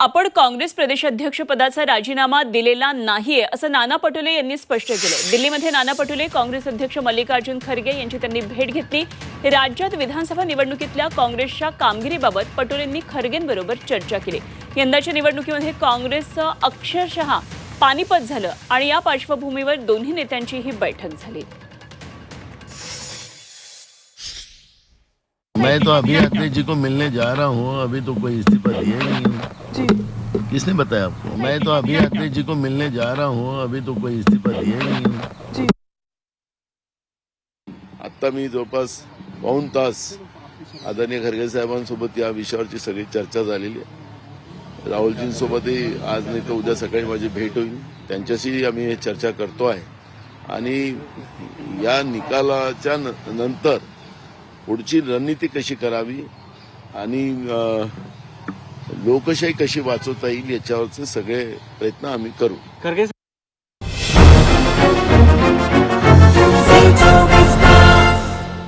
आपण काँग्रेस प्रदेशाध्यक्षपदाचा राजीनामा दिलेला नाहीये असं नाना पटोले यांनी स्पष्ट केलं दिल्लीमध्ये नाना पटोले काँग्रेस अध्यक्ष मल्लिकार्जुन खरगे यांची त्यांनी भेट घेतली. राज्यात विधानसभा निवडणुकीतल्या काँग्रेसच्या कामगिरीबाबत पटोलेंनी खरगेंबरोबर चर्चा केली. यंदाच्या निवडणुकीमध्ये काँग्रेसचं अक्षरशः पानिपत झालं आणि या पार्श्वभूमीवर दोन्ही नेत्यांची ही बैठक झाली. मैं तो अभी अखिलेश जी को मिलने जा रहा हूँ अभी तो कोई इस्तीफा दिया ही नहीं। जी। किसने बताया आपको? मैं तो अभी अखिलेश जी को मिलने जा रहा हूँ अभी तो कोई इस्तीफा दिया ही नहीं। जी। आत्ता मी जवळपास पाऊण तास आदरणीय खरगे साहेबांसोबत या विषयावरची सगळी चर्चा झालेली आहे. राहुलजींसोबतही आज नाही तर उद्या सकाळी माझी भेट होईल. त्यांच्याशी आम्ही हे चर्चा करतो आहे. आणि या निकालाच्या न- नंतर पुढची रणनीती कशी करावी आणि लोकशाही कशी वाचवता येईल याच्यावरचे सगळे प्रयत्न आम्ही करू.